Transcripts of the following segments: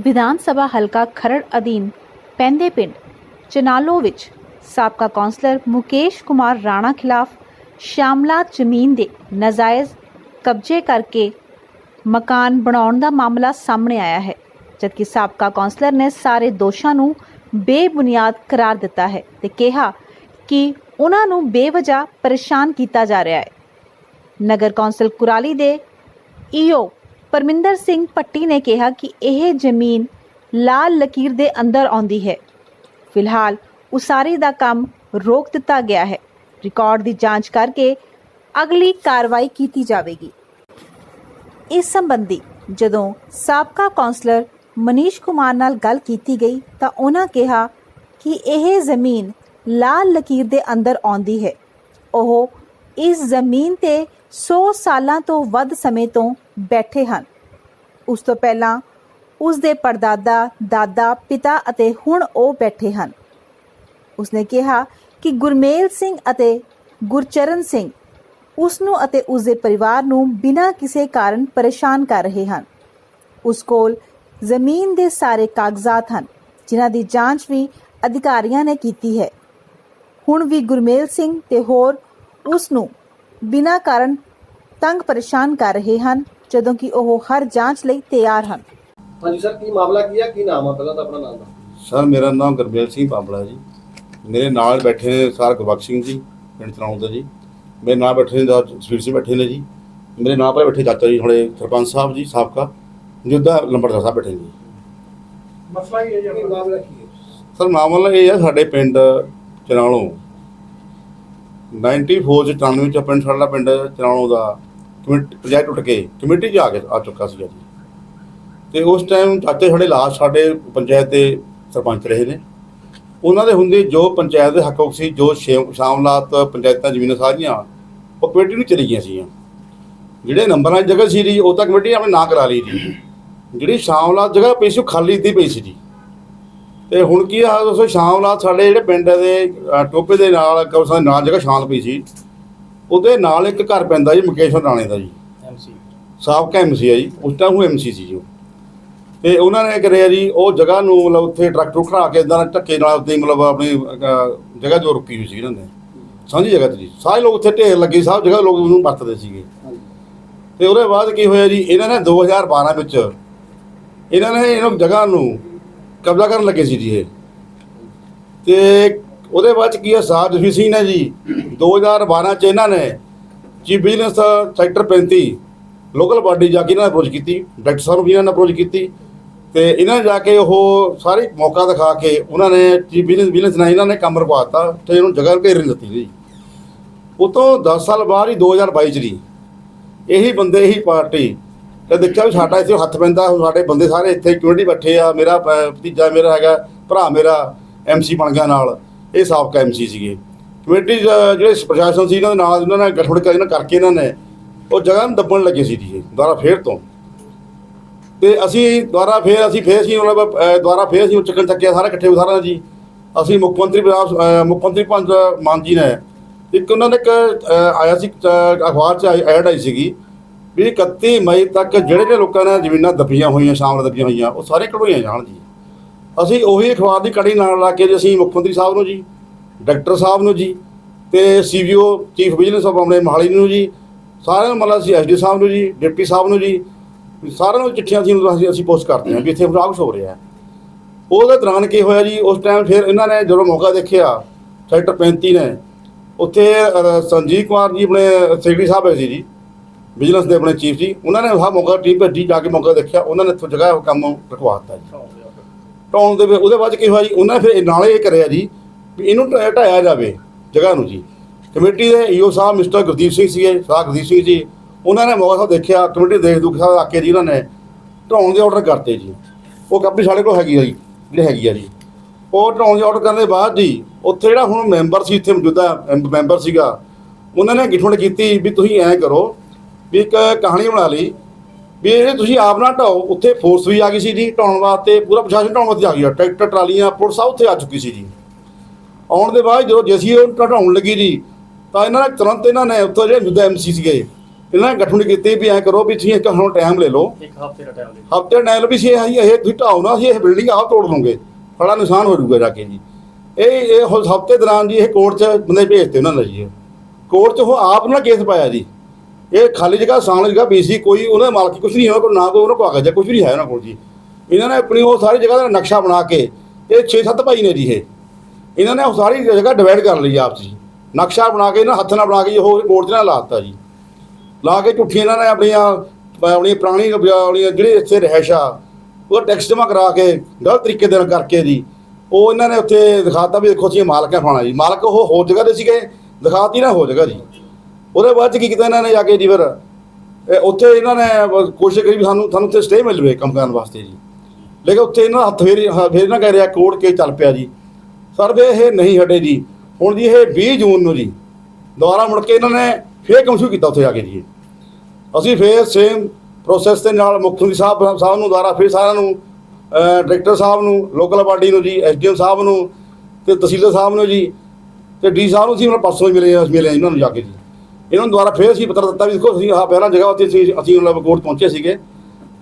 ਵਿਧਾਨ ਸਭਾ ਹਲਕਾ ਖਰੜ ਅਧੀਨ ਪੈਂਦੇ ਪਿੰਡ ਚਨਾਲੋ ਵਿੱਚ ਸਾਬਕਾ ਕੌਂਸਲਰ ਮੁਕੇਸ਼ ਕੁਮਾਰ ਰਾਣਾ ਖਿਲਾਫ ਸ਼ਾਮਲਾ ਜ਼ਮੀਨ ਦੇ ਨਾਜਾਇਜ਼ ਕਬਜ਼ੇ ਕਰਕੇ ਮਕਾਨ ਬਣਾਉਣ ਦਾ ਮਾਮਲਾ ਸਾਹਮਣੇ ਆਇਆ ਹੈ, ਜਦਕਿ ਸਾਬਕਾ ਕੌਂਸਲਰ ਨੇ ਸਾਰੇ ਦੋਸ਼ਾਂ ਨੂੰ ਬੇਬੁਨਿਆਦ ਕਰਾਰ ਦਿੱਤਾ ਹੈ ਤੇ ਕਿਹਾ ਕਿ ਉਹਨਾਂ ਨੂੰ ਬੇਵਜ੍ਹਾ ਪਰੇਸ਼ਾਨ ਕੀਤਾ ਜਾ ਰਿਹਾ ਹੈ। ਨਗਰ ਕੌਂਸਲ ਕੁਰਾਲੀ ਦੇ ਈਓ ਪਰਮਿੰਦਰ ਸਿੰਘ ਪੱਟੀ ਨੇ ਕਿਹਾ ਕਿ ਇਹ ਜ਼ਮੀਨ ਲਾਲ ਲਕੀਰ ਦੇ ਅੰਦਰ ਆਉਂਦੀ ਹੈ। ਫਿਲਹਾਲ ਉਸਾਰੀ ਦਾ ਕੰਮ ਰੋਕ ਦਿੱਤਾ ਗਿਆ ਹੈ। ਰਿਕਾਰਡ ਦੀ ਜਾਂਚ ਕਰਕੇ ਅਗਲੀ ਕਾਰਵਾਈ ਕੀਤੀ ਜਾਵੇਗੀ। ਇਸ ਸੰਬੰਧੀ ਜਦੋਂ ਸਾਬਕਾ ਕੌਂਸਲਰ ਮਨੀਸ਼ ਕੁਮਾਰ ਨਾਲ ਗੱਲ ਕੀਤੀ ਗਈ ਤਾਂ ਉਹਨਾਂ ਕਿਹਾ ਕਿ ਇਹ ਜ਼ਮੀਨ ਲਾਲ ਲਕੀਰ ਦੇ ਅੰਦਰ ਆਉਂਦੀ ਹੈ। ਉਹ ਇਸ ਜ਼ਮੀਨ ਤੇ 100 ਸਾਲਾਂ ਤੋਂ ਵੱਧ ਸਮੇਂ ਤੋਂ ਬੈਠੇ ਹਨ। ਉਸ ਤੋਂ ਪਹਿਲਾਂ ਉਸ ਦੇ ਪੜਦਾਦਾ, ਦਾਦਾ, ਪਿਤਾ ਅਤੇ ਹੁਣ ਉਹ ਬੈਠੇ ਹਨ। ਉਸਨੇ ਕਿਹਾ ਕਿ ਗੁਰਮੇਲ ਸਿੰਘ ਅਤੇ ਗੁਰਚਰਨ ਸਿੰਘ ਉਸ ਨੂੰ ਅਤੇ ਉਸ ਦੇ ਪਰਿਵਾਰ ਨੂੰ ਬਿਨਾਂ ਕਿਸੇ ਕਾਰਨ ਪਰੇਸ਼ਾਨ ਕਰ ਰਹੇ ਹਨ। ਉਸ ਕੋਲ ਜ਼ਮੀਨ ਦੇ ਸਾਰੇ ਕਾਗਜ਼ਾਤ ਹਨ, ਜਿਨ੍ਹਾਂ ਦੀ ਜਾਂਚ ਵੀ ਅਧਿਕਾਰੀਆਂ ਨੇ ਕੀਤੀ ਹੈ। ਹੁਣ ਵੀ ਗੁਰਮੇਲ ਸਿੰਘ ਤੇ ਹੋਰ ਉਸ ਨੂੰ ਬਿਨਾਂ ਕਾਰਨ ਤੰਗ ਪਰੇਸ਼ਾਨ ਕਰ ਰਹੇ ਹਨ ਜਦੋਂ ਕਿ ਉਹ ਹਰ ਜਾਂਚ ਲਈ ਤਿਆਰ ਹਨ। ਹਾਂਜੀ ਸਰ ਕੀ ਮਾਮਲਾ ਕੀ ਹੈ ਕੀ ਨਾਮ ਆ ਪਹਿਲਾਂ ਤਾਂ ਆਪਣਾ ਨਾਮ ਦਾ ਸਰ ਮੇਰਾ ਨਾਮ ਗੁਰਮੇਲ ਸਿੰਘ ਪਾਬਲਾ ਜੀ। ਮੇਰੇ ਨਾਲ ਬੈਠੇ ਨੇ ਸਰ ਗੁਰਬਖਸ਼ ਸਿੰਘ ਜੀ ਪਿੰਡ ਚਲਾਉਂ ਦੇ ਜੀ। ਮੇਰੇ ਨਾਲ ਬੈਠੇ ਨੇ ਸਵੀਰ ਸਿੰਘ ਬੈਠੇ ਨੇ ਜੀ। ਮੇਰੇ ਨਾਲ ਪਰ ਬੈਠੇ ਚਾਚਾ ਜੀ ਹੁਣੇ ਸਰਪੰਚ ਸਾਹਿਬ ਜੀ ਸਾਬਕਾ ਜੁੱਦਾ ਲੰਬੜਦਾਰ ਸਾਹਿਬ ਬੈਠੇ ਨੇ ਜੀ। ਮਸਲਾ ਇਹ ਹੈ ਜੀ ਮਾਮਲਾ ਕੀ ਹੈ? ਸਰ ਮਾਮਲਾ ਇਹ ਹੈ ਸਾਡੇ ਪਿੰਡ ਚਨਾਲੋਂ 94 ਚ 93 ਚ ਪਿੰਡ ਸਾਡਾ ਪਿੰਡ ਚਲਾਉਣ ਦਾ ਕਮੇਟੀ ਪ੍ਰੋਜੈਕਟ ਉੱਠ ਕੇ ਕਮੇਟੀ 'ਚ ਆ ਕੇ ਆ ਚੁੱਕਾ ਸੀਗਾ ਜੀ। ਤੇ ਉਸ ਟਾਈਮ ਚਾਚੇ ਸਾਡੇ ਲਾਸਟ ਸਾਡੇ ਪੰਚਾਇਤ ਦੇ ਸਰਪੰਚ ਰਹੇ ਨੇ। ਉਹਨਾਂ ਦੇ ਹੁੰਦੇ ਜੋ ਪੰਚਾਇਤ ਦੇ ਹੱਕ ਸੀ, ਜੋ ਸ਼ੇ- ਸ਼ਾਮਲਾਤ ਪੰਚਾਇਤਾਂ ਜ਼ਮੀਨਾਂ ਸਾਰੀਆਂ, ਉਹ ਕਮੇਟੀ ਨੂੰ ਚਲੀ ਗਈਆਂ ਸੀਗੀਆਂ। ਜਿਹੜੇ ਨੰਬਰਾਂ ਦੀ ਜਗ੍ਹਾ ਸੀ ਜੀ, ਉਹ ਤਾਂ ਕਮੇਟੀ ਆਪਣੇ ਨਾਂ ਕਰਾ ਲਈ ਜੀ। ਜਿਹੜੀ ਸ਼ਾਮਲਾਤ ਜਗ੍ਹਾ ਪਈ ਸੀ, ਉਹ ਖਾਲੀ ਦੀ ਪਈ ਸੀ ਜੀ। ਤੇ ਹੁਣ ਕੀ ਆ ਦੋਸਤੋ ਸ਼ਾਮਲਾਤ ਸਾਡੇ ਜਿਹੜੇ ਪਿੰਡ ਦੇ ਟੋਪੇ ਦੇ ਨਾਲ ਕੌਸਾ ਨਾਲ ਜਗ੍ਹਾ ਸ਼ਾਂਤ ਪਈ ਸੀ। ਉਹਦੇ ਨਾਲ ਇੱਕ ਘਰ ਪੈਂਦਾ ਜੀ ਮੁਕੇਸ਼ ਰਾਣੇ ਦਾ ਜੀ। ਐਮਸੀ ਸਾਬਕਾ ਐਮਸੀ ਆ ਜੀ ਉਸ ਟਾਈਮ ਉਹ ਐਮਸੀ ਸੀ ਜੀ ਤੇ ਉਹਨਾਂ ਨੇ ਕਰਿਆ ਜੀ ਉਹ ਜਗ੍ਹਾ ਨੂੰ ਮਤਲਬ ਉੱਥੇ ਟਰੈਕਟਰ ਖੜਾ ਕੇ ਇਦਾਂ ਧੱਕੇ ਨਾਲ ਉੱਤੇ ਮਤਲਬ ਆਪਣੀ ਜਗ੍ਹਾ ਜੋ ਰੁਕੀ ਹੋਈ ਸੀ ਇਹਨਾਂ ਨੇ। ਸਾਂਝੀ ਜਗ੍ਹਾ ਤੇ ਜੀ ਸਾਰੇ ਲੋਕ ਉੱਥੇ ਢੇਰ ਲੱਗੇ ਸਭ ਜਗ੍ਹਾ ਲੋਕ ਉਹਨੂੰ ਵਰਤਦੇ ਸੀਗੇ। ਤੇ ਉਹਦੇ ਬਾਅਦ ਕੀ ਹੋਇਆ ਜੀ ਇਹਨਾਂ ਨੇ 2012 ਵਿੱਚ ਇਹਨਾਂ ਨੇ ਇਹਨੂੰ ਜਗ੍ਹਾ ਨੂੰ ਕਬਜ਼ਾ ਕਰਨ ਲੱਗੇ ਸੀ ਜੀ ਇਹ। ਤੇ ਉਹਦੇ ਬਾਅਦ ਚ ਕੀ ਹੈ ਸਾਰ ਜਸਵੀਰ ਸਿੰਘ ਨੇ ਜੀ। 2012 ਚ ਇਹਨਾਂ ਨੇ chief business sector 35 local body ਜਾ ਕੇ ਇਹਨਾਂ ਨੇ ਅਪਰੋਚ ਕੀਤੀ ਡਾਇਰੈਕਟਰ ਸਾਹਿਬ ਨੂੰ ਵੀ ਇਹਨਾਂ ਨੇ ਅਪਰੋਚ ਕੀਤੀ। ਤੇ ਇਹਨਾਂ ਨੇ ਜਾ ਕੇ ਉਹ ਸਾਰੇ ਮੌਕਾ ਦਿਖਾ ਕੇ ਉਹਨਾਂ ਨੇ ਚੀਫ ਬਿਜ਼ਨਸ ਬਿਜ਼ਨਸ ਨਾਲ ਇਹਨਾਂ ਨੇ ਕੰਮ ਰਖਵਾਤਾ ਤੇ ਇਹਨੂੰ ਜਗ੍ਹਾ ਘੇਰ ਨਹੀਂ ਦਿੱਤੀ ਜੀ। ਉਤੋਂ 10 ਸਾਲ ਬਾਅਦ ਹੀ 2022 ਚ ਜੀ, ਇਹੀ ਬੰਦੇ, ਇਹੀ ਪਾਰਟੀ ਤੇ ਦੇਖਿਆ ਵੀ ਸਾਡਾ ਇੱਥੇ ਹੱਥ ਪੈਂਦਾ ਸਾਡੇ ਬੰਦੇ ਸਾਰੇ ਇੱਥੇ ਕਮਿਊਨਿਟੀ ਬੈਠੇ ਆ ਮੇਰਾ ਭਤੀਜਾ ਮੇਰਾ ਹੈਗਾ ਭਰਾ ਮੇਰਾ ਐਮਸੀ ਬਣ ਗਿਆ ਨਾਲ ਇਹ ਸਾਬਕਾ ਐਮਸੀ ਸੀਗੇ। ਕਮੇਟੀ ਜ- ਜਿਹੜੇ ਪ੍ਰਸ਼ਾਸਨ ਸੀ ਇਹਨਾਂ ਦੇ ਨਾਲ ਇਹਨਾਂ ਨੇ ਗਠਬੜ ਕਰਕੇ ਇਹਨਾਂ ਨੇ ਉਹ ਜਗ੍ਹਾ ਨੂੰ ਦੱਬਣ ਲੱਗੇ ਸੀ ਜੀ ਇਹ ਦੁਬਾਰਾ ਫੇਰ ਤੋਂ। ਤੇ ਅਸੀਂ ਦੁਬਾਰਾ ਫੇਰ ਅਸੀਂ ਫੇਰ ਅਸੀਂ ਮਤਲਬ ਅਹ, ਦੁਬਾਰਾ ਫੇਰ ਅਸੀਂ ਚੱਕਣ ਚੱਕਿਆ ਸਾਰੇ ਇਕੱਠੇ ਹੋ ਸਾਰਾ ਜੀ। ਅਸੀਂ ਮੁੱਖ ਮੰਤਰੀ ਪੰਜਾਬ ਮੁੱਖ ਮੰਤਰੀ ਪੰਜ ਮਾਨ ਜੀ ਨੇ ਇੱਕ ਉਹਨਾਂ ਨੇ ਇੱਕ ਆਇਆ ਸੀ ਅਹ, ਅਖਬਾਰ 'ਚ ਐਡ ਆਈ ਸੀਗੀ। ਵੀ 31 ਮਈ ਤੱਕ ਜਿਹੜੇ ਜਿਹੜੇ ਲੋਕਾਂ ਨੇ ਜ਼ਮੀਨਾਂ ਦੱਬੀਆਂ ਹੋਈਆਂ ਸ਼ਾਮਲ ਦੱਬੀਆਂ ਹੋਈਆਂ, ਉਹ ਸਾਰੇ ਕਢਵਾਈਆਂ ਜਾਣ ਜੀ। ਅਸੀਂ ਉਹੀ ਅਖਬਾਰ ਦੀ ਕੜੀ ਨਾਲ ਲਾ ਕੇ ਜੀ, ਅਸੀਂ ਮੁੱਖ ਮੰਤਰੀ ਸਾਹਿਬ ਨੂੰ ਜੀ, ਡਾਕਟਰ ਸਾਹਿਬ ਨੂੰ ਜੀ, ਤੇ ਸੀਵੀਓ ਚੀਫ ਬਿਜ਼ਨਸ ਆਫ ਆਪਣੇ ਮਹਾਲੀ ਨੂੰ ਜੀ, ਸਾਰਿਆਂ ਨੂੰ ਮਤਲਬ ਅਸੀਂ ਐਸਡੀ ਸਾਹਿਬ ਨੂੰ ਜੀ, ਡਿਪਟੀ ਸਾਹਿਬ ਨੂੰ ਜੀ, ਸਾਰਿਆਂ ਨੂੰ ਚਿੱਠੀਆਂ ਅਸੀਂ ਅਸੀਂ ਪੋਸਟ ਕਰਦੇ ਹਾਂ ਵੀ ਇੱਥੇ ਖਰਾਬ ਕੁਛ ਹੋ ਰਿਹਾ ਉਹਦੇ ਦੌਰਾਨ ਕੀ ਹੋਇਆ ਜੀ, ਉਸ ਟਾਈਮ ਫਿਰ ਇਹਨਾਂ ਨੇ ਜਦੋਂ ਮੌਕਾ ਦੇਖਿਆ, ਸੈਕਟਰ 35 ਨੇ, ਉੱਥੇ ਸੰਜੀਵ ਕੁਮਾਰ ਜੀ ਆਪਣੇ ਸੈਕਟਰੀ ਸਾਹਿਬ ਹੈ ਸੀ ਜੀ ਬਿਜ਼ਨਸ ਦੇ ਆਪਣੇ ਚੀਫ ਜੀ, ਉਹਨਾਂ ਨੇ ਆਹ ਮੌਕਾ ਟੀਮ ਭੇਜੀ, ਜਾ ਕੇ ਮੌਕਾ ਦੇਖਿਆ, ਉਹਨਾਂ ਨੇ ਇੱਥੋਂ ਜਗ੍ਹਾ ਉਹ ਕੰਮ ਰਖਵਾ ਦਿੱਤਾ ਜੀ। ਢਾਉਣ ਦੇ ਵਿੱਚ ਉਹਦੇ ਬਾਅਦ 'ਚ ਕੀ ਹੋਇਆ ਜੀ, ਉਹਨਾਂ ਨੇ ਫਿਰ ਨਾਲੇ ਇਹ ਕਰਿਆ ਜੀ ਵੀ ਇਹਨੂੰ ਢ, ਢਾਇਆ ਜਾਵੇ ਜਗ੍ਹਾ ਨੂੰ ਜੀ। ਕਮੇਟੀ ਦੇ ਈਓ ਸਾਹਿਬ, ਮਿਸਟਰ ਗੁਰਦੀਪ ਸਿੰਘ ਸੀਗੇ ਸਾਹ ਗੁਰਦੀਪ ਸਿੰਘ ਜੀ, ਉਹਨਾਂ ਨੇ ਮੌਕਾ ਸਾਹਿਬ ਦੇਖਿਆ, ਕਮੇਟੀ ਦੇਖ ਦੁਖ ਸਾਹਿਬ ਆ ਕੇ ਜੀ ਉਹਨਾਂ ਨੇ, ਢਾਉਣ ਦੇ ਆਰਡਰ ਕਰਤੇ ਜੀ। ਉਹ ਕੰਪਨੀ ਸਾਡੇ ਕੋਲ ਹੈਗੀ ਆ ਜੀ, ਜਿਹੜੀ ਹੈਗੀ ਆ ਜੀ। ਉਹ ਢਾਉਣ ਦੇ ਆਰਡਰ ਕਰਨ ਦੇ ਬਾਅਦ ਜੀ, ਉੱਥੇ ਜਿਹੜਾ ਹੁਣ ਮੈਂਬਰ ਸੀ, ਇੱਥੇ ਮੌਜੂਦਾ ਐਮ- ਮੈਂਬਰ ਸੀਗਾ, ਉਹਨਾਂ ਨੇ ਗਿਠਵਣ ਕੀਤੀ ਵੀ ਤੁਸੀਂ ਐਂ ਕਰੋ ਵੀ ਇੱਕ ਕਹਾਣੀ ਬਣਾ ਲਈ ਵੀ ਇਹ ਤੁਸੀਂ ਆਪ ਨਾ ਢਾਓ ਉੱਥੇ ਫੋਰਸ ਵੀ ਆ ਗਈ ਸੀ ਜੀ ਢਾਉਣ ਵਾਸਤੇ ਪੂਰਾ ਪ੍ਰਸ਼ਾਸਨ ਢਾਉਣ ਵਾਸਤੇ ਆ ਗਿਆ ਟਰੈਕਟਰ ਟਰਾਲੀਆਂ ਪੁਲਿਸ ਆ ਉੱਥੇ ਆ ਚੁੱਕੀ ਸੀ ਜੀ। ਆਉਣ ਦੇ ਬਾਅਦ ਜਦੋਂ ਜੇਸੀ ਉਹ ਢਾਉਣ ਲੱਗੀ ਜੀ ਤਾਂ ਇਹਨਾਂ ਨੇ ਤੁਰੰਤ ਇਹਨਾਂ ਨੇ ਉੱਥੋਂ ਜਿਹੜੇ ਮੁੱਦਾ ਐਮਸੀ ਸੀਗੇ ਇਹਨਾਂ ਨੇ ਗੱਠਣ ਕੀਤੀ ਵੀ ਐ ਕਰੋ ਵੀ ਤੁਸੀਂ ਇੱਕ ਹੁਣ ਟਾਈਮ ਲੈ ਲਓ। ਇੱਕ ਹਫ਼ਤੇ ਦਾ ਟਾਈਮ ਲੈ ਹਫ਼ਤੇ ਨਾਲ ਵੀ ਸੀ ਇਹ ਇਹ ਤੁਸੀਂ ਢਾਓ ਨਾ ਸੀ ਇਹ ਬਿਲਡਿੰਗ ਆਪ ਤੋੜ ਲਓਗੇ ਬੜਾ ਨੁਕਸਾਨ ਹੋ ਜਾਊਗਾ ਜਾ ਕੇ ਜੀ। ਇਹ ਇਹ ਹਫ਼ਤੇ ਦੌਰਾਨ ਜੀ ਇਹ ਕੋਰਟ 'ਚ ਬੰਦੇ ਭੇਜਤੇ ਉਹਨਾਂ ਨੇ ਜੀ। ਕੋਰਟ 'ਚ ਉਹ ਆਪ ਨਾ ਕੇਸ ਪਾਇਆ ਜੀ। ਇਹ ਖਾਲੀ ਜਗ੍ਹਾ ਸਾਂਲ ਜਗ੍ਹਾ ਬੀਸੀ ਕੋਈ ਉਹਨਾਂ ਦੇ ਮਾਲਕੀ ਕੁਝ ਨਹੀਂ ਹੈ ਕੋਈ ਨਾ ਕੋਈ ਉਹਨਾਂ ਕੋਲ ਕਾਗਜ਼ ਹੈ ਕੁਝ ਨਹੀਂ ਹੈ ਉਹਨਾਂ ਕੋਲ ਜੀ। ਇਹਨਾਂ ਨੇ ਆਪਣੀ ਉਹ ਸਾਰੀ ਜਗ੍ਹਾ ਦਾ ਨਕਸ਼ਾ ਬਣਾ ਕੇ, ਇਹ 6-7 ਭਾਈ ਨੇ ਜੀ ਇਹ। ਇਹਨਾਂ ਨੇ ਉਹ ਸਾਰੀ ਜਗ੍ਹਾ ਡਿਵਾਈਡ ਕਰ ਲਈ ਆਪਸ ਜੀ ਨਕਸ਼ਾ ਬਣਾ ਕੇ, ਇਹਨਾਂ ਹੱਥ ਨਾਲ ਬਣਾ ਕੇ ਉਹ ਕੋਰਟ 'ਚ ਨਾਲ ਲਾਤਾ ਜੀ। ਲਾ ਕੇ ਝੁੱਠੀ ਇਹਨਾਂ ਨੇ ਆਪਣੀਆਂ, ਆਪਣੀ ਪੁਰਾਣੀ ਆਪਣੀਆਂ ਜਿਹੜੀ ਇੱਥੇ ਰਹਿਸ਼ ਆ, ਉਹ ਟੈਕਸ ਜਮ੍ਹਾਂ ਕਰਾ ਕੇ, ਗਲਤ ਤਰੀਕੇ ਦੇ ਨਾਲ ਕਰਕੇ ਜੀ, ਉਹ ਇਹਨਾਂ ਨੇ ਉੱਥੇ ਦਿਖਾਤਾ ਵੀ ਦੇਖੋ ਅਸੀਂ ਮਾਲਕ ਹੈ ਫਲਾਣਾ ਜੀ। ਮਾਲਕ ਉਹ ਹੋਰ ਜਗ੍ਹਾ ਦੇ ਸੀਗੇ, ਦਿਖਾਤੀ ਨਾ ਹੋ ਜਗ੍ਹਾ ਜੀ। ਉਹਦੇ ਬਾਅਦ ਚ ਕੀ ਕੀਤਾ ਇਹਨਾਂ ਨੇ ਜਾ ਕੇ ਜੀ ਫਿਰ ਉੱਥੇ ਇਹਨਾਂ ਨੇ ਕੋਸ਼ਿਸ਼ ਕਰੀ ਵੀ ਸਾਨੂੰ ਸਾਨੂੰ ਉੱਥੇ ਸਟੇ ਮਿਲ ਜਵੇ ਕੰਮ ਕਰਨ ਵਾਸਤੇ ਜੀ। ਲੇਕਿਨ ਉੱਥੇ ਇਹਨਾਂ ਦਾ ਹੱਥ ਫੇਰ ਹ- ਫੇਰ ਨਾ ਕਹਿ ਰਿਹਾ ਕੋਰਟ ਕੇ ਚੱਲ ਪਿਆ ਜੀ। ਸਰਵੇ ਇਹ ਨਹੀਂ ਹਟੇ ਜੀ। ਹੁਣ ਜੀ ਇਹ 20 ਜੂਨ ਨੂੰ ਜੀ। ਦੁਬਾਰਾ ਮੁੜ ਕੇ ਇਹਨਾਂ ਨੇ ਫੇਰ ਸ਼ੁਰੂ ਕੀਤਾ ਉੱਥੇ ਜਾ ਕੇ ਜੀ। ਅਸੀਂ ਫੇਰ ਸੇਮ ਪ੍ਰੋਸੈਸ ਦੇ ਨਾਲ ਮੁੱਖ ਮੰਤਰੀ ਸਾਹਿਬ ਸਾਹਿਬ ਨੂੰ ਦੁਆਰਾ ਫਿਰ ਸਾਰਿਆਂ ਨੂੰ ਡਾਇਰੈਕਟਰ ਸਾਹਿਬ ਨੂੰ ਲੋਕਲ ਬਾਡੀ ਨੂੰ ਜੀ ਐਸਡੀਐਮ ਸਾਹਿਬ ਨੂੰ ਤੇ ਤਹਿਸੀਲਦਾਰ ਸਾਹਿਬ ਨੂੰ ਜੀ ਤੇ ਡੀ ਸਾਹਿਬ ਨੂੰ ਅਸੀਂ ਮਤਲਬ ਪਰਸੋਂ ਹੀ ਮਿਲੇ ਆ- ਮਿਲੇ ਇਹਨਾਂ ਨੂੰ ਜਾ ਕੇ ਜੀ। ਇਹਨਾਂ ਨੂੰ ਦੁਆਰਾ ਫੇਰ ਅਸੀਂ ਪੱਤਰ ਦਿੱਤਾ ਵੀ ਦੇਖੋ ਅਸੀਂ ਆਹ ਪਹਿਲਾਂ ਜਗ੍ਹਾ ਉੱਤੇ ਅਸੀਂ ਅਸੀਂ ਮਤਲਬ ਕੋਰਟ ਪਹੁੰਚੇ ਸੀਗੇ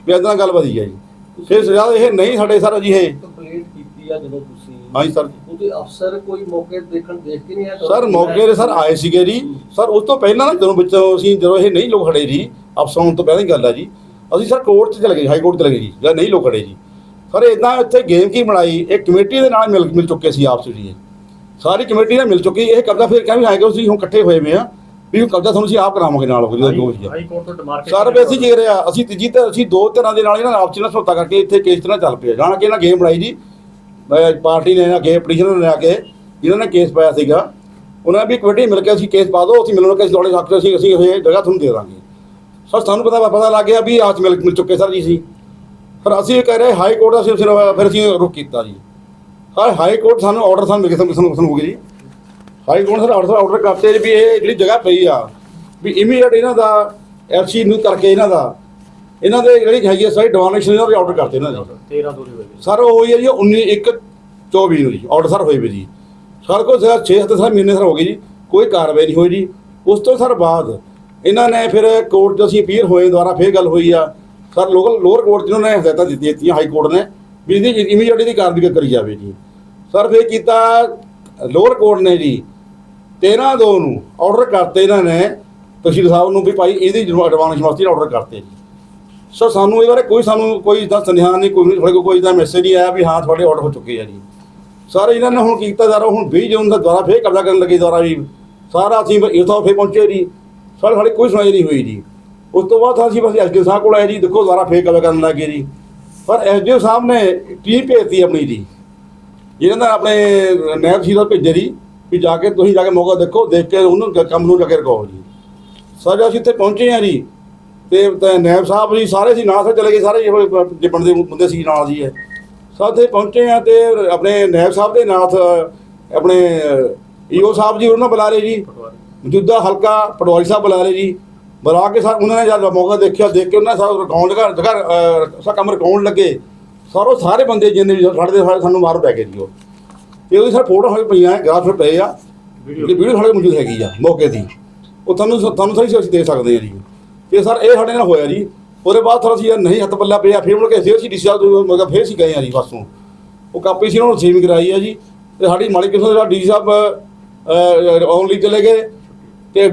ਵੀ ਇਦਾਂ ਗੱਲ ਵਧੀ ਹੈ ਜੀ। ਫਿਰ ਜਦ ਇਹ ਨਹੀਂ ਸਾਡੇ ਸਰ ਜੀ ਇਹ ਕੰਪਲੀਟ ਕੀਤੀ ਆ ਜਦੋਂ ਤੁਸੀਂ ਹਾਂਜੀ ਸਰ। ਉਹਦੇ ਅਫਸਰ ਕੋਈ ਮੌਕੇ ਦੇਖਣ ਦੇਖ ਕੇ ਨਹੀਂ ਆਇਆ? ਸਰ ਮੌਕੇ ਦੇ ਸਰ ਆਏ ਸੀਗੇ ਜੀ। ਸਰ ਉਸ ਤੋਂ ਪਹਿਲਾਂ ਨਾ ਜਦੋਂ ਵਿੱਚੋਂ ਅਸੀਂ ਜਦੋਂ ਇਹ ਨਹੀਂ ਲੋਕ ਖੜੇ ਜੀ ਅਫਸਰ ਹੋਣ ਤੋਂ ਪਹਿਲਾਂ ਹੀ ਗੱਲ ਆ ਜੀ। ਅਸੀਂ ਸਰ ਕੋਰਟ 'ਚ ਚਲੇ ਗਏ ਹਾਈ ਕੋਰਟ ਚਲੇ ਗਏ ਜੀ ਨਹੀਂ ਲੋਕ ਖੜੇ ਜੀ। ਸਰ ਇਦਾਂ ਇੱਥੇ ਗੇਮ ਕੀ ਬਣਾਈ? ਇਹ ਕਮੇਟੀ ਦੇ ਨਾਲ ਮਿਲ ਮਿਲ ਚੁੱਕੇ ਸੀ ਆਪਸ ਵਿੱਚ ਜੀ। ਸਾਰੀ ਕਮੇਟੀ ਨਾਲ ਮਿਲ ਚੁੱਕੀ। ਇਹ ਕਬਜ਼ਾ ਫਿਰ ਕਹਿੰਦੇ ਆਏਗਾ ਅਸੀਂ ਹੁਣ ਇਕੱਠੇ ਹੋਏ ਹੋਏ ਆ। ਵੀ ਉਹ ਕਬਜ਼ਾ ਤੁਹਾਨੂੰ ਅਸੀਂ ਆਪ ਕਰਾਵਾਂਗੇ ਨਾਲ ਹੋ ਜਿਹੜਾ ਜੀ ਹਾਈ ਕੋਰਟ ਤੋਂ ਡਿਮਾਰਕੇਟ ਸਰ ਵੀ ਅਸੀਂ ਜੇ ਰਿਹਾ ਅਸੀਂ ਤੀਜੀ ਤੇ ਅਸੀਂ ਦੋ ਤਰ੍ਹਾਂ ਦੇ ਨਾਲ ਇਹਨਾਂ ਆਪਸ ਨਾਲ ਸਮਝੌਤਾ ਕਰਕੇ ਇੱਥੇ ਕੇਸ ਤਰ੍ਹਾਂ ਚੱਲ ਪਿਆ। ਜਾਣ ਕੇ ਇਹਨਾਂ ਗੇਮ ਬਣਾਈ ਜੀ। ਪਾਰਟੀ ਨੇ ਨਾ ਕੇ ਪਟੀਸ਼ਨ ਨੇ ਆ ਕੇ ਇਹਨਾਂ ਨੇ ਕੇਸ ਪਾਇਆ ਸੀਗਾ। ਉਹਨਾਂ ਵੀ ਕਮੇਟੀ ਮਿਲ ਕੇ ਅਸੀਂ ਕੇਸ ਪਾ ਦਿਓ ਅਸੀਂ ਮਿਲਣ ਕੇ ਅਸੀਂ ਹੱਕ 'ਚ ਅਸੀਂ ਅਸੀਂ ਇਹ ਜਗ੍ਹਾ ਤੁਹਾਨੂੰ ਦੇ ਦਾਂਗੇ। ਸਰ ਸਾਨੂੰ ਪਤਾ ਪਤਾ ਲੱਗ ਗਿਆ ਵੀ ਆਜ ਮਿਲ ਮਿਲ ਚੁੱਕੇ ਸਰ ਜੀ ਸੀ। ਪਰ ਅਸੀਂ ਇਹ ਕਹਿ ਰਹੇ ਹਾਈ ਕੋਰਟ ਦਾ ਸਿਲਸਿਲਾ ਫਿਰ ਅਸੀਂ ਰੁਕ ਕੀਤਾ ਜੀ। ਹਾਂ ਹਾਈ ਕੋਰਟ ਸਾਨੂੰ ਆਰਡਰ ਸਾਨੂੰ ਮਿਲ ਗਿਆ ਸਾਨੂੰ ਹੋ ਗਿਆ ਜੀ। High court sir order order ਕਰਤੇ ਵੀ ਇਹ ਜਿਹੜੀ ਜਗ੍ਹਾ ਪਈ ਆ ਵੀ ਇਮੀਡੀਏਟ ਇਹਨਾਂ ਦਾ ਐਫਸੀ ਨੂੰ ਕਰਕੇ ਇਹਨਾਂ ਦਾ। ਇਹਨਾਂ ਦੇ ਜਿਹੜੀ ਹੈਗੀ ਸਾਰੀ ਡੋਨੇਸ਼ਨ ਇਹਨਾਂ ਦੇ ਆਰਡਰ ਕਰਤੇ ਇਹਨਾਂ ਦੇ। 13 ਦੂਰੀ ਹੋਈ ਸਰ ਉਹ ਹੋਈ ਹੈ ਜੀ 19 1 24 ਨੂੰ ਜੀ ਆਰਡਰ ਸਰ ਹੋਏ ਵੀ ਜੀ। ਸਰ ਕੋ ਸਰ 6 7 ਸਰ ਮਹੀਨੇ ਸਰ ਹੋ ਗਏ ਜੀ ਕੋਈ ਕਾਰਵਾਈ ਨਹੀਂ ਹੋਈ ਜੀ। ਉਸ ਤੋਂ ਸਰ ਬਾਅਦ ਇਹਨਾਂ ਨੇ ਫਿਰ ਕੋਰਟ 'ਚ ਅਸੀਂ ਅਪੀਲ ਹੋਏ ਦੁਆਰਾ ਫਿਰ ਗੱਲ ਹੋਈ ਆ। ਸਰ ਲੋਕਲ ਲੋਅਰ ਕੋਰਟ ਜਿਹਨਾਂ ਨੇ ਹਦਾਇਤਾਂ ਦਿੱਤੀ ਦਿੱਤੀਆਂ ਹਾਈ ਕੋਰਟ ਨੇ ਵੀ ਇਹਦੀ ਇਮੀਡੀਏਟਲੀ ਦੀ ਕਾਰਵਾਈ ਕਰੀ ਜਾਵੇ ਜੀ। ਸਰ ਫਿਰ ਕੀਤਾ ਲੋਅਰ ਕੋਰਟ ਨੇ ਜੀ 13 ਦੋ ਨੂੰ ਆਰਡਰ ਕਰਤੇ ਇਹਨਾਂ ਨੇ, ਤਹਿਸੀਲ ਸਾਹਿਬ ਨੂੰ ਵੀ ਭਾਈ ਇਹਦੀ ਐਡਵਾਂਸ ਵਾਸਤੇ ਆਰਡਰ ਕਰਤੇ। ਜੀ ਸਰ, ਸਾਨੂੰ ਇਹ ਬਾਰੇ ਕੋਈ ਸਾਨੂੰ ਕੋਈ ਇਦਾਂ ਸੰਦੇਹ ਨਹੀਂ, ਕੋਈ ਤੁਹਾਡੇ ਕੋਲ ਕੋਈ ਇਦਾਂ ਮੈਸੇਜ ਨਹੀਂ ਆਇਆ ਵੀ ਹਾਂ, ਤੁਹਾਡੇ ਆਰਡਰ ਹੋ ਚੁੱਕੇ ਆ ਜੀ। ਸਰ, ਇਹਨਾਂ ਨੇ ਹੁਣ ਕੀਤਾ ਜਾ ਰਿਹਾ ਹੁਣ 20 ਜੂਨ ਦਾ ਦੁਆਰਾ ਫੇਰ ਕਬਜ਼ਾ ਕਰਨ ਲੱਗੇ ਦੁਆਰਾ ਜੀ ਸਾਰਾ ਅਸੀਂ ਇਥੋਂ ਫੇਰ ਪਹੁੰਚੇ ਜੀ। ਸਰ, ਸਾਡੀ ਕੋਈ ਸੁਣਾਈ ਨਹੀਂ ਹੋਈ ਜੀ। ਉਸ ਤੋਂ ਬਾਅਦ ਅਸੀਂ ਬਸ ਐਸਡੀਓ ਸਾਹਿਬ ਕੋਲ ਆਏ ਜੀ, ਦੇਖੋ ਦੁਆਰਾ ਫੇਰ ਕਬਜ਼ਾ ਕਰਨ ਲੱਗੇ ਜੀ। ਪਰ ਐਸਡੀਓ ਸਾਹਿਬ ਨੇ ਟੀਮ ਭੇਜਤੀ ਆਪਣੀ ਜੀ। ਜਿਹਨਾਂ ਦਾ ਆਪਣੇ ਨੈਬ ਸੀ ਭੇਜਿਆ ਜੀ। ਵੀ ਜਾ ਕੇ ਤੁਸੀਂ ਜਾ ਕੇ ਮੌਕਾ ਦੇਖੋ, ਦੇਖ ਕੇ ਉਹਨੂੰ ਕੰਮ ਨੂੰ ਜਾ ਕੇ ਰਕਾਓ ਜੀ। ਸਰ ਅਸੀਂ ਇੱਥੇ ਪਹੁੰਚੇ ਆ ਜੀ। ਤੇ ਨੈਬ ਸਾਹਿਬ ਜੀ ਸਾਰੇ ਸੀ, ਨਾਲ ਸੇ ਚਲੇ ਗਏ, ਸਾਰੇ ਜਿਹੜੇ ਜੇ ਬੰਦੇ ਬੰਦੇ ਸੀ ਨਾਲ ਜੀ ਇਹ। ਸਾਥੇ ਪਹੁੰਚੇ ਆ ਤੇ ਆਪਣੇ ਨੈਬ ਸਾਹਿਬ ਦੇ ਨਾਲ th- ਆਪਣੇ ਈਓ ਸਾਹਿਬ ਜੀ ਉਹਨਾਂ ਨੂੰ ਬੁਲਾ ਲਏ ਜੀ। ਮੌਜੂਦਾ ਹਲਕਾ ਪਟਵਾਰੀ ਸਾਹਿਬ ਬੁਲਾ ਲਏ ਜੀ। ਬੁਲਾ ਕੇ ਸਰ ਉਹਨਾਂ ਨੇ ਜਦ ਮੌਕਾ ਦੇਖਿਆ, ਦੇਖ ਕੇ ਉਹਨਾਂ ਸਾਹਿਬ ਰਿਕਾਉਂਡ ਜਗ੍ਹਾ ਜਗ੍ਹਾ ਸਾ ਕੰਮ ਰਿਕਾਉਂਡ ਲੱਗੇ। ਸਾਰੋ ਸਾਰੇ ਬੰਦੇ ਜਿੰਨੇ ਵੀ ਸਾਡੇ ਦੇ ਸਾਨੂੰ ਮਾਰ ਪੈ ਗਏ ਜੀ ਉਹ। ਤੇ ਉਹਦੀ ਸਰ ਫੋਟੋ ਹੋਈ ਪਈਆਂ ਗ੍ਰਾਫ ਪਏ ਆ। ਵੀਡੀਓ ਜਿਹੜੀ ਵੀਡੀਓ ਸਾਡੇ ਕੋਲ ਮੌਜੂਦ ਹੈਗੀ ਆ ਮੌਕੇ ਦੀ। ਉਹ ਤੁਹਾਨੂੰ ਤੁਹਾਨੂੰ ਸਾਰੀ ਅਸੀਂ ਦੇ ਸਕਦੇ ਆ ਜੀ। ਤੇ ਸਰ ਇਹ ਸਾਡੇ ਨਾਲ ਹੋਇਆ ਜੀ। ਉਹਦੇ ਬਾਅਦ ਥੋੜਾ ਸੀ ਯਾਰ ਨਹੀਂ ਹੱਥ ਪੱਲਾ ਪਿਆ ਫਿਰ ਮੁੜ ਕੇ ਫਿਰ ਸੀ ਡੀਸੀ ਸਾਹਿਬ ਮਗਾ ਫਿਰ ਸੀ ਗਏ ਆ ਜੀ ਬਸੋਂ ਉਹ ਕਾਪੀ ਸੀ ਉਹਨਾਂ ਨੂੰ ਸੇਵਿੰਗ ਕਰਾਈ ਆ ਜੀ। ਤੇ ਸਾਡੀ ਮਾੜੀ ਕਿਸਮ ਦਾ ਡੀਸੀ ਸਾਹਿਬ ਆਨਲਾਈਨ ਚਲੇ ਗਏ। ਤੇ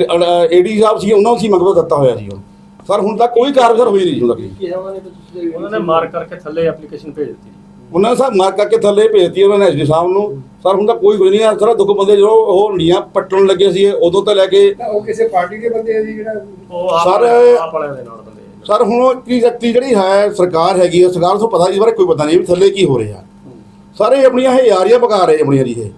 ਏਡੀ ਸਾਹਿਬ ਸੀ ਉਹਨਾਂ ਨੂੰ ਸੀ ਮਗਵਾ ਦਿੱਤਾ ਹੋਇਆ ਜੀ ਉਹ। ਸਰ ਹੁਣ ਤੱਕ ਕੋਈ ਕਾਰਵਾਈ ਸਰ ਹੋਈ ਨਹੀਂ ਜੀ ਹੁਣ ਤੱਕ ਉਹਨਾਂ ਨੇ ਤਾਂ ਤੁਸੀਂ ਉਹਨਾਂ ਨੇ ਮਾਰਕ ਕਰਕੇ ਥੱਲੇ ਐਪਲੀਕੇਸ਼ਨ ਭੇਜ ਦਿੱਤੀ। ਉਹਨਾਂ ਨੇ ਸਰ ਮਾਰ ਕਰਕੇ ਥੱਲੇ ਭੇਜਤੀ ਉਹਨਾਂ ਨੇ ਐਸਡੀ ਸਾਹਿਬ ਨੂੰ। ਸਰ ਹੁਣ ਤੱਕ ਕੋਈ ਕੁਝ ਨਹੀਂ ਆ। ਸਰ ਦੁੱਖ ਬੰਦੇ ਜਦੋਂ ਉਹ ਨੀਆਂ ਪੱਟਣ ਲੱਗੇ ਸੀ ਉਦੋਂ ਤੋਂ ਲੈ ਕੇ ਉਹ ਕਿਸੇ ਪਾਰਟੀ ਦੇ ਬੰਦੇ ਆ ਜੀ ਜਿਹੜਾ ਉਹ ਆਪ ਸਰ, ਆਪ ਵਾਲਿਆਂ ਦੇ ਨਾਲ ਬੰਦੇ ਆ। ਸਰ ਹੁਣ ਉਹ ਕੀ ਸ਼ਕਤੀ ਜਿਹੜੀ ਹੈ ਸਰਕਾਰ ਹੈਗੀ ਹੈ ਸਰਕਾਰ ਨੂੰ ਪਤਾ ਇਸ ਬਾਰੇ ਕੋਈ ਪਤਾ ਨਹੀਂ ਵੀ ਥੱਲੇ ਕੀ ਹੋ ਰਿਹਾ। ਸਾਰੇ ਆਪਣੀਆਂ ਇਹ ਯਾਰੀਆਂ ਪਕਾ ਰਹੇ ਆਪਣੀਆਂ ਜੀ ਇਹ।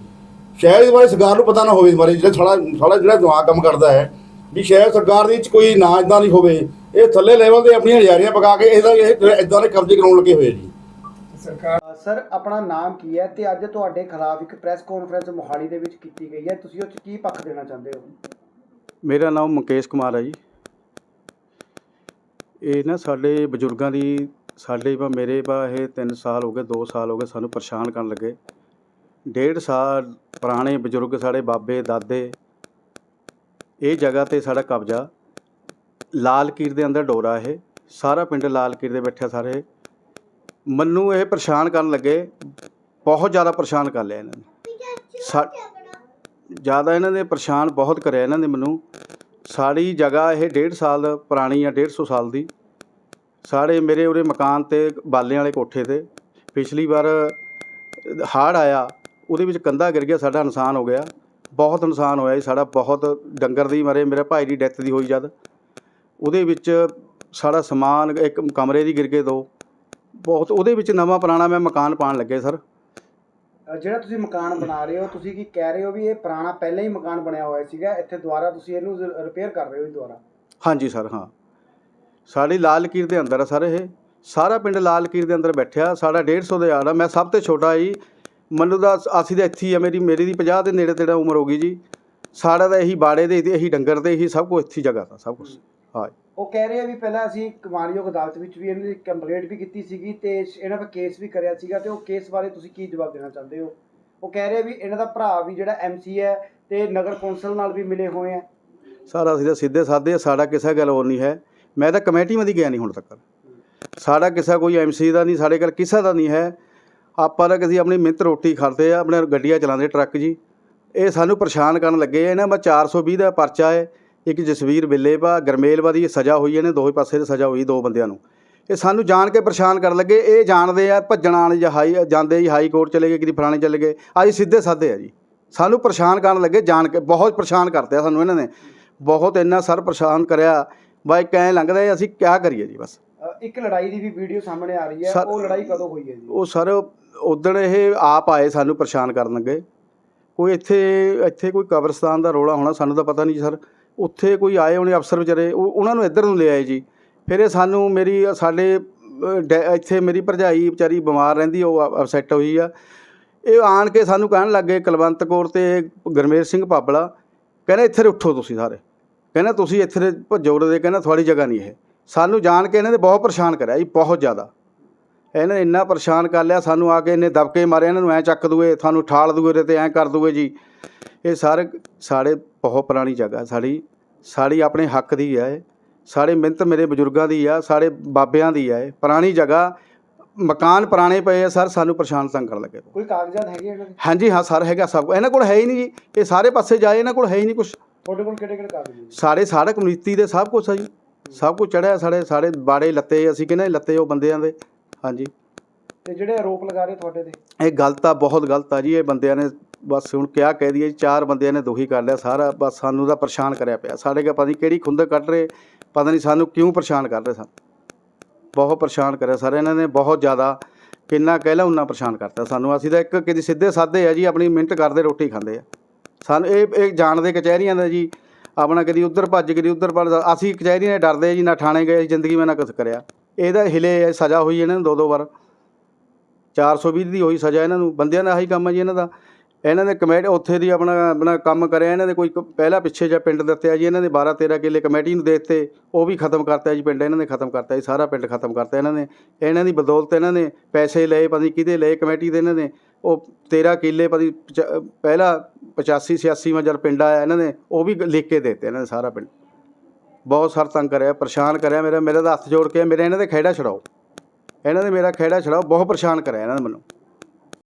ਸ਼ਾਇਦ ਇਸ ਬਾਰੇ ਸਰਕਾਰ ਨੂੰ ਪਤਾ ਨਾ ਹੋਵੇ ਇਸ ਬਾਰੇ ਜਿਹੜਾ ਸਾਡਾ ਸਾਡਾ ਜਿਹੜਾ ਦਿਮਾਗ ਕੰਮ ਕਰਦਾ ਹੈ ਵੀ ਸ਼ਾਇਦ ਸਰਕਾਰ ਦੇ ਵਿੱਚ ਕੋਈ ਨਾ ਇਦਾਂ ਨਹੀਂ ਹੋਵੇ। ਇਹ ਥੱਲੇ ਲੈਵਲ ਤੇ ਆਪਣੀਆਂ ਯਾਰੀਆਂ ਪਕਾ ਕੇ ਇਹਦਾ ਇਹ ਇਦਾਂ ਦੇ ਕਬਜ਼ੇ ਕਰਾਉਣ ਲੱਗੇ ਹੋਏ ਜੀ। ਸਰਕਾਰ ਸਰ ਆਪਣਾ ਨਾਮ ਕੀ ਹੈ? ਤੇ ਅੱਜ ਤੁਹਾਡੇ ਖਿਲਾਫ ਇੱਕ ਪ੍ਰੈਸ ਕਾਨਫਰੰਸ ਮੋਹਾਲੀ ਦੇ ਵਿੱਚ ਕੀਤੀ ਗਈ ਹੈ। ਤੁਸੀਂ ਉਹ 'ਚ ਕੀ ਪੱਖ ਦੇਣਾ ਚਾਹੁੰਦੇ ਹੋ? ਮੇਰਾ ਨਾਮ ਮੁਕੇਸ਼ ਕੁਮਾਰ ਹੈ ਜੀ। ਇਹ ਨਾ ਸਾਡੇ ਬਜ਼ੁਰਗਾਂ ਦੀ ਸਾਡੇ ਵਾ ਮੇਰੇ ਵਾ ਇਹ 3 ਸਾਲ ਹੋ ਗਏ 2 ਸਾਲ ਹੋ ਗਏ ਸਾਨੂੰ ਪਰੇਸ਼ਾਨ ਕਰਨ ਲੱਗੇ। ਡੇਢ ਸਾਲ ਪੁਰਾਣੇ ਬਜ਼ੁਰਗ ਸਾਡੇ ਬਾਬੇ ਦਾਦੇ ਇਹ ਜਗ੍ਹਾ ਤੇ ਸਾਡਾ ਕਬਜ਼ਾ। ਲਾਲਕੀਰ ਦੇ ਅੰਦਰ ਡੋਰਾ ਇਹ। ਸਾਰਾ ਪਿੰਡ ਲਾਲਕੀਰ ਦੇ ਬੈਠਿਆ ਸਾਰੇ। ਮੈਨੂੰ ਇਹ ਪਰੇਸ਼ਾਨ ਕਰਨ ਲੱਗੇ, ਬਹੁਤ ਜ਼ਿਆਦਾ ਪਰੇਸ਼ਾਨ ਕਰ ਲਿਆ ਇਹਨਾਂ ਨੇ। ਸਾ- ਜ਼ਿਆਦਾ ਇਹਨਾਂ ਨੇ ਪਰੇਸ਼ਾਨ ਬਹੁਤ ਕਰਿਆ ਇਹਨਾਂ ਨੇ ਮੈਨੂੰ। ਸਾਡੀ ਜਗ੍ਹਾ ਇਹ 1.5 ਸਾਲ ਪੁਰਾਣੀ ਆ 150 ਸਾਲ ਦੀ। ਸਾਰੇ ਮੇਰੇ ਉਰੇ ਮਕਾਨ ਤੇ, ਬਾਲਿਆਂ ਵਾਲੇ ਕੋਠੇ ਤੇ। ਪਿਛਲੀ ਵਾਰ ਹੜ੍ਹ ਆਇਆ, ਉਹਦੇ ਵਿੱਚ ਕੰਧਾ ਗਿਰ ਗਿਆ, ਸਾਡਾ ਨੁਕਸਾਨ ਹੋ ਗਿਆ। ਬਹੁਤ ਨੁਕਸਾਨ ਹੋਇਆ ਜੀ, ਸਾਡਾ ਬਹੁਤ ਡੰਗਰ ਦੀ ਮਰੇ, ਮੇਰੇ ਭਾਈ ਦੀ ਡੈਥ ਦੀ ਹੋਈ ਜਦ। ਉਹਦੇ ਵਿੱਚ ਸਾਡਾ ਸਮਾਨ ਇੱਕ ਕਮਰੇ ਦੀ ਗਿਰ ਗਏ ਦੋ। ਬਹੁਤ ਉਹਦੇ ਵਿੱਚ ਨਵਾਂ ਪੁਰਾਣਾ ਮੈਂ ਮਕਾਨ ਪਾਣ ਲੱਗੇ ਸਰ। ਜਿਹੜਾ ਤੁਸੀਂ ਮਕਾਨ ਬਣਾ ਰਹੇ ਹੋ ਤੁਸੀਂ ਕੀ ਕਹਿ ਰਹੇ ਹੋ ਵੀ ਇਹ ਪੁਰਾਣਾ ਪਹਿਲਾਂ ਹੀ ਮਕਾਨ ਬਣਿਆ ਹੋਇਆ ਸੀਗਾ ਇੱਥੇ ਦੁਬਾਰਾ ਤੁਸੀਂ ਇਹਨੂੰ ਰਿਪੇਅਰ ਕਰ ਰਹੇ ਹੋ ਜੀ ਦੁਬਾਰਾ? ਹਾਂਜੀ ਸਰ ਹਾਂ। ਸਾਡੀ ਲਾਲ ਲਕੀਰ ਦੇ ਅੰਦਰ ਆ ਸਰ ਇਹ। ਸਾਰਾ ਪਿੰਡ ਲਾਲ ਲਕੀਰ ਦੇ ਅੰਦਰ ਬੈਠਿਆ ਸਾਡਾ 150 ਦੇ ਆੜਾ ਮੈਂ ਸਭ ਤੋਂ ਛੋਟਾ ਜੀ ਮੈਨੂੰ ਦਾ ਅਸੀਂ ਤਾਂ ਇੱਥੇ ਹੀ ਆ ਮੇਰੀ ਮੇਰੀ ਦੀ 50 ਦੇ ਨੇੜੇ ਤੇੜਾ ਉਮਰ ਹੋ ਗਈ ਜੀ। ਸਾਡਾ ਤਾਂ ਇਹੀ ਬਾੜੇ ਦੇ ਇਹੀ ਡੰਗਰ ਤੇ ਇਹੀ ਸਭ ਕੁਝ ਇੱਥੇ ਜਗ੍ਹਾ ਤਾ ਸਭ ਕੁਝ ਹਾਂ। ਉਹ ਕਹਿ ਰਹੇ ਆ ਵੀ ਪਹਿਲਾਂ ਅਸੀਂ ਕਮਾਨਯੋਗ ਅਦਾਲਤ ਵਿੱਚ ਵੀ ਇਹਨਾਂ ਦੀ ਕੰਪਲੇਂਟ ਵੀ ਕੀਤੀ ਸੀਗੀ ਤੇ ਇਹਨਾਂ 'ਤੇ ਕੇਸ ਵੀ ਕਰਿਆ ਸੀਗਾ ਤੇ ਉਹ ਕੇਸ ਬਾਰੇ ਤੁਸੀਂ ਕੀ ਜਵਾਬ ਦੇਣਾ ਚਾਹੁੰਦੇ ਹੋ? ਉਹ ਕਹਿ ਰਹੇ ਵੀ ਇਹਨਾਂ ਦਾ ਭਰਾ ਵੀ ਜਿਹੜਾ ਐਮਸੀ ਹੈ ਤੇ ਨਗਰ ਕੌਂਸਲ ਨਾਲ ਵੀ ਮਿਲੇ ਹੋਏ ਆ। ਸਾਰਾ ਅਸੀਂ ਤਾਂ ਸਿੱਧੇ ਸਾਦੇ ਸਾਡਾ ਕਿਸੇ ਗੱਲ ਹੋਰ ਨਹੀਂ ਹੈ। ਮੈਂ ਤਾਂ ਕਮੇਟੀ ਮਦੀ ਗਿਆ ਨਹੀਂ ਹੁਣ ਤੱਕ। ਸਾਡਾ ਕਿਸੇ ਕੋਈ ਐਮਸੀ ਦਾ ਨਹੀਂ, ਸਾਡੇ ਕੋਲ ਕਿਸੇ ਦਾ ਨਹੀਂ ਹੈ। ਆਪਾਂ ਤਾਂ ਕਿਸੇ ਆਪਣੀ ਮਿਹਨਤ ਰੋਟੀ ਖਾਂਦੇ ਆ, ਆਪਣੇ ਗੱਡੀਆਂ ਚਲਾਉਂਦੇ ਟਰੱਕ ਜੀ। ਇਹ ਸਾਨੂੰ ਪਰੇਸ਼ਾਨ ਕਰਨ ਲੱਗੇ ਆ। ਇਹਨਾਂ ਮੈਂ 420 ਦਾ ਪਰਚਾ ਹੈ। ਇੱਕ ਜਸਵੀਰ ਬਿੱਲੇਪਾ ਗਰਮੇਲਵਾ ਦੀ ਸਜ਼ਾ ਹੋਈ ਹੈ ਨੇ ਦੋਵੇਂ ਪਾਸੇ ਦੀ ਸਜ਼ਾ ਹੋਈ ਦੋ ਬੰਦਿਆਂ ਨੂੰ। ਇਹ ਸਾਨੂੰ ਜਾਣ ਕੇ ਪਰੇਸ਼ਾਨ ਕਰਨ ਲੱਗੇ ਇਹ ਜਾਣਦੇ ਆ ਭੱਜਣ ਆਣ ਜਾਂ ਹਾਈ ਜਾਂਦੇ ਹੀ ਹਾਈ ਕੋਰਟ ਚਲੇ ਗਏ ਕਿਤੇ ਫਲਾਣੇ ਚਲੇ ਗਏ ਅੱਜ ਸਿੱਧੇ ਸਾਦੇ ਆ ਜੀ। ਸਾਨੂੰ ਪਰੇਸ਼ਾਨ ਕਰਨ ਲੱਗੇ ਜਾਣ ਕੇ ਬਹੁਤ ਪਰੇਸ਼ਾਨ ਕਰਤੇ ਆ ਸਾਨੂੰ ਇਹਨਾਂ ਨੇ। ਬਹੁਤ ਇੰਨਾ ਸਰ ਪਰੇਸ਼ਾਨ ਕਰਿਆ ਬਾਈ ਕਹਿ ਲੰਘਦਾ ਹੈ, ਅਸੀਂ ਕਿਆ ਕਰੀਏ ਜੀ ਬਸ। ਇੱਕ ਲੜਾਈ ਦੀ ਵੀ ਵੀਡੀਓ ਸਾਹਮਣੇ ਆ ਰਹੀ ਹੈ ਉਹ ਲੜਾਈ ਕਦੋਂ ਹੋਈ ਹੈ ਜੀ? ਉਹ ਸਰ ਉਦਣ ਇਹ ਆਪ ਆਏ ਸਾਨੂੰ ਪਰੇਸ਼ਾਨ ਕਰਨ ਲੱਗੇ। ਕੋਈ ਇੱਥੇ ਇੱਥੇ ਕੋਈ ਕਬਰਸਤਾਨ ਦਾ ਰੋਲਾ ਹੋਣਾ ਸਾਨੂੰ ਤਾਂ ਪਤਾ ਨਹੀਂ ਜੀ ਸਰ। ਉੱਥੇ ਕੋਈ ਆਏ ਹੋਣੇ ਅਫਸਰ ਵਿਚਾਰੇ, ਉਹ ਉਹਨਾਂ ਨੂੰ ਇੱਧਰ ਨੂੰ ਲਿਆਏ ਜੀ। ਫਿਰ ਇਹ ਸਾਨੂੰ ਮੇਰੀ, ਸਾਡੇ ਡੈ- ਇੱਥੇ ਮੇਰੀ ਭਰਜਾਈ ਵਿਚਾਰੀ ਬਿਮਾਰ ਰਹਿੰਦੀ, ਉਹ ਅਪਸੈਟ ਹੋਈ ਆ। ਇਹ ਆਣ ਕੇ ਸਾਨੂੰ ਕਹਿਣ ਲੱਗੇ ਕੁਲਵੰਤ ਕੌਰ ਤੇ ਗੁਰਮੇਲ ਸਿੰਘ ਪਾਬਲਾ ਕਹਿੰਦੇ ਇੱਥੇ ਉੱਠੋ ਤੁਸੀਂ ਸਾਰੇ। ਕਹਿੰਦਾ ਤੁਸੀਂ ਇੱਥੇ ਦੇ ਭੱਜੋ ਦੇ ਕਹਿੰਦਾ ਤੁਹਾਡੀ ਜਗ੍ਹਾ ਨਹੀਂ ਇਹ। ਸਾਨੂੰ ਜਾਣ ਕੇ ਇਹਨਾਂ ਨੇ ਬਹੁਤ ਪਰੇਸ਼ਾਨ ਕਰਿਆ ਜੀ, ਬਹੁਤ ਜ਼ਿਆਦਾ। ਇਹਨਾਂ ਨੇ ਇੰਨਾ ਪਰੇਸ਼ਾਨ ਕਰ ਲਿਆ, ਸਾਨੂੰ ਆ ਕੇ ਇਹਨੇ ਦਬਕੇ ਮਾਰੇ ਇਹਨਾਂ ਨੂੰ ਐ ਚੱਕ ਦੂਏ ਤੁਹਾਨੂੰ ਠਾਲ ਦੂਏ ਇਹਦੇ ਤੇ ਐ ਕਰ ਦੂਏ ਜੀ। ਇਹ ਸਾਰੇ, ਸਾਡੇ ਬਹੁਤ ਪੁਰਾਣੀ ਜਗ੍ਹਾ ਸਾਡੀ। ਸਾਡੀ ਆਪਣੇ ਹੱਕ ਦੀ ਹੈ। ਸਾਡੇ ਮਿਹਨਤ ਮੇਰੇ ਬਜ਼ੁਰਗਾਂ ਦੀ ਆ ਸਾਡੇ ਬਾਬਿਆਂ ਦੀ ਆ ਪੁਰਾਣੀ ਜਗ੍ਹਾ ਮਕਾਨ ਪੁਰਾਣੇ ਪਏ ਆ ਸਰ ਸਾਨੂੰ ਪਰੇਸ਼ਾਨ ਤੰਗ ਕਰਨ ਲੱਗੇ ਕੋਈ ਕਾਗਜ਼ਾਤ ਹੈਗੇ ਇਹਨਾਂ ਦੇ? ਹਾਂਜੀ ਹਾਂ ਸਰ ਹੈਗਾ ਸਭ। ਇਹਨਾਂ ਕੋਲ ਹੈ ਹੀ ਨਹੀਂ ਜੀ। ਇਹ ਸਾਰੇ ਪਾਸੇ ਜਾਏ ਇਹਨਾਂ ਕੋਲ ਹੈ ਹੀ ਨਹੀਂ ਕੁਝ ਤੁਹਾਡੇ ਕੋਲ ਕਿਹੜੇ ਕਿਹੜੇ ਕਾਗਜ਼ ਨੇ? ਸਾਰੇ ਸਾਡਾ ਕਮਿਊਨਿਟੀ ਦੇ ਸਭ ਕੁਝ ਆ ਜੀ। ਸਭ ਕੁਝ ਚੜਿਆ ਸਾਡੇ ਸਾਡੇ ਬਾੜੇ ਲੱਤੇ ਅਸੀਂ ਕਹਿੰਦੇ ਲੱਤੇ ਉਹ ਬੰਦਿਆਂ ਦੇ। ਹਾਂਜੀ। ਤੇ ਜਿਹੜੇ ਆਰੋਪ ਲਗਾ ਰਹੇ ਤੁਹਾਡੇ ਤੇ? ਇਹ ਗਲਤ ਆ ਬਹੁਤ ਗਲਤ ਆ ਜੀ। ਇਹ ਬੰਦਿਆਂ ਨੇ ਬਸ ਹੁਣ ਕਿਆ ਕਹਿ ਦਈਏ ਜੀ, ਚਾਰ ਬੰਦਿਆਂ ਨੇ ਦੁਖੀ ਕਰ ਲਿਆ ਸਾਰਾ ਬਸ ਸਾਨੂੰ ਤਾਂ ਪਰੇਸ਼ਾਨ ਕਰਿਆ ਪਿਆ। ਸਾਡੇ ਕੇ ਪਤਾ ਨਹੀਂ ਕਿਹੜੀ ਖੁੰਦਕ ਕੱਢ ਰਹੇ ਪਤਾ ਨਹੀਂ ਸਾਨੂੰ ਕਿਉਂ ਪਰੇਸ਼ਾਨ ਕਰ ਰਹੇ ਸਨ। ਬਹੁਤ ਪਰੇਸ਼ਾਨ ਕਰਿਆ ਸਰ ਇਹਨਾਂ ਨੇ ਬਹੁਤ ਜ਼ਿਆਦਾ ਕਿੰਨਾ ਕਹਿ ਲਾ ਉਨਾ ਪਰੇਸ਼ਾਨ ਕਰਤਾ ਸਾਨੂੰ। ਅਸੀਂ ਤਾਂ ਇੱਕ ਕਿਤੇ ਸਿੱਧੇ ਸਾਦੇ ਆ ਜੀ ਆਪਣੀ ਮਿਹਨਤ ਕਰਦੇ ਰੋਟੀ ਖਾਂਦੇ ਆ। ਸਾਨੂੰ ਇਹ ਇਹ ਜਾਣਦੇ ਕਚਹਿਰੀਆਂ ਦਾ ਜੀ ਆਪਣਾ ਕਦੀ ਉੱਧਰ ਭੱਜ ਕਦੀ ਉੱਧਰ ਭੱਜ ਅਸੀਂ ਕਚਹਿਰੀ ਨੇ ਡਰਦੇ ਜੀ ਨਾ ਥਾਣੇ ਗਏ ਜ਼ਿੰਦਗੀ ਮੈਂ ਨਾ ਕੁਛ ਕਰਿਆ। ਇਹਦਾ ਹਿਲੇ ਸਜ਼ਾ ਹੋਈ ਇਹਨਾਂ ਨੂੰ ਦੋ ਦੋ ਵਾਰ 420 ਦੀ ਹੋਈ ਸਜ਼ਾ ਇਹਨਾਂ ਨੂੰ ਬੰਦਿਆਂ ਦਾ ਆਹੀ ਕੰਮ ਹੈ ਜੀ ਇਹਨਾਂ ਦਾ। ਇਹਨਾਂ ਨੇ ਕਮੇਟੀ, ਉੱਥੇ ਦੀ ਆਪਣਾ ਆਪਣਾ ਕੰਮ ਕਰਿਆ, ਇਹਨਾਂ ਦੇ ਕੋਈ ਕ- ਪਹਿਲਾ ਪਿੱਛੇ ਜਿਹਾ ਪਿੰਡ ਦਿੱਤੇ ਜੀ, ਇਹਨਾਂ ਨੇ 12 13 ਕਿੱਲੇ ਕਮੇਟੀ ਨੂੰ ਦੇ ਦਿੱਤੇ, ਉਹ ਵੀ ਖਤਮ ਕਰਤਾ ਜੀ ਪਿੰਡ, ਇਹਨਾਂ ਨੇ ਖਤਮ ਕਰਤਾ ਜੀ, ਸਾਰਾ ਪਿੰਡ ਖਤਮ ਕਰਤਾ ਇਹਨਾਂ ਨੇ। ਇਹਨਾਂ ਦੀ ਬਦੌਲਤ ਇਹਨਾਂ ਨੇ ਪੈਸੇ ਲਏ, ਪਤਾ ਨਹੀਂ ਕਿਹਦੇ ਲਏ ਕਮੇਟੀ ਦੇ ਇਹਨਾਂ ਨੇ। ਉਹ 13 ਕਿੱਲੇ, ਪਤੀ ਨਹੀਂ ਪਹਿਲਾ 85 86 ਮਾ ਜਦ ਪਿੰਡ ਆਇਆ ਇਹਨਾਂ ਨੇ, ਉਹ ਵੀ ਲਿਖ ਕੇ ਦੇ ਦਿੱਤੇ ਇਹਨਾਂ ਨੇ ਸਾਰਾ ਪਿੰਡ। ਬਹੁਤ ਸਰ ਤੰਗ ਕਰਿਆ, ਪਰੇਸ਼ਾਨ ਕਰਿਆ ਮੇਰਾ, ਮੇਰੇ ਦਾ ਹੱਥ ਜੋੜ ਕੇ, ਮੇਰੇ ਇਹਨਾਂ ਦੇ ਖੇੜਾ ਛਡਾਓ। ਇਹਨਾਂ ਨੇ ਮੇਰਾ ਖਹਿੜਾ ਛਡਾਓ, ਬਹੁਤ ਪਰੇਸ਼ਾਨ ਕਰਿਆ ਇਹਨਾਂ ਨੇ ਮੈਨੂੰ।